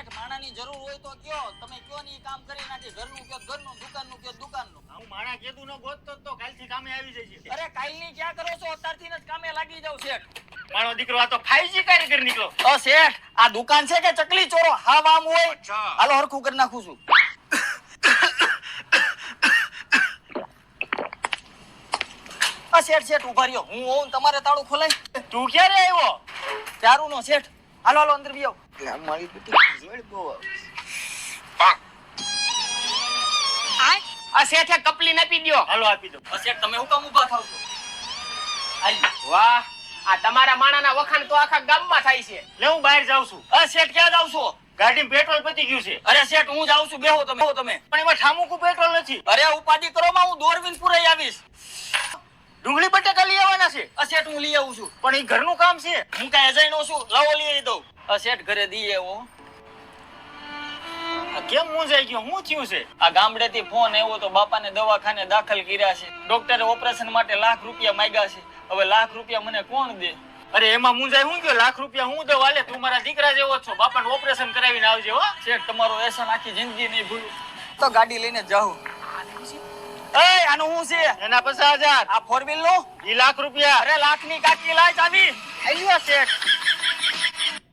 શેઠ માણાની જરૂર હોય તો કયો. તમે કયો ની કામ કરી નાખી. ઘરનું કયો ઘરનું દુકાનનું કયો દુકાનનું. હું માણા કેતું ન ગોતતો તો કાલથી કામે આવી જશે અરે કાલની ક્યાં કરો છો? અત્યારથી જ કામે લાગી જાવ શેઠ. મારો દીકરો આ તો 5G કારીગર નીકળો. ઓ શેઠ આ દુકાન છે કે ચકલી ચોરો? હા વામ હોય. હાલો હરખું કરી નાખું છું. આ શેઠ શેઠ ઊભા રહ્યો. હું હોઉં તમારે તાળું ખોલાય તું ક્યારે આવ્યો? ચારું નો શેઠ. હાલો હાલો અંદર બી આવો મારી બેટી બહુ આ શેઠે કપલી નાપી દ્યો. હાલો આપી દો શેઠ તમે હું કામ ઊભા થાવ છો? વાહ આ તમારા માણાના વખાણ તો આખા ગામમાં થાય છે. લે હું બહાર જાઉં છું. અ શેઠ ક્યાં જાવ છો? ગાડી પેટ્રોલ પતી ગયું છે. અરે શેઠ હું જાઉં છું. બેહો તમે. બેહો તમે પણ એમાં ઠામુકું પેટ્રોલ નથી. અરે ઉપાધિ કરો માં હું દોરવીન પુરાઈ આવીશ. ડુંગળી બટાકા લઈ આવવાના છે. અસેટ હું લઈ આવું છું. પણ એ ઘરનું કામ છે. હું કાંઈ નો છું. લાવો લઈ આવી દઉં. અસેટ ઘરે દઈએ હું કેમ કેમ જઈ ગયો? હું થયું છે? આ ગામડેથી ફોન આવ્યો તો બાપાને દવાખાને દાખલ કર્યા છે. ડોક્ટરે ઓપરેશન માટે લાખ રૂપિયા માંગ્યા છે. હવે લાખ રૂપિયા મને કોણ દે? અરે એમાં મૂંઝાઈ હું ગયો? લાખ રૂપિયા હું દઉં? વાલે તું મારા દીકરા જેવો છો. બાપાને ઓપરેશન કરાવીને આવજે હો. શેઠ તમારો એસન આખી જિંદગી નહીં ભૂલું. તો ગાડી લઈને જાઉં. એ આનું હું છે? એના પચાસ હજાર. આ ફોર વ્હીલનું? લાખ રૂપિયા. અરે લાખની કાકી લાય ચાવી. આવ્યો શેઠ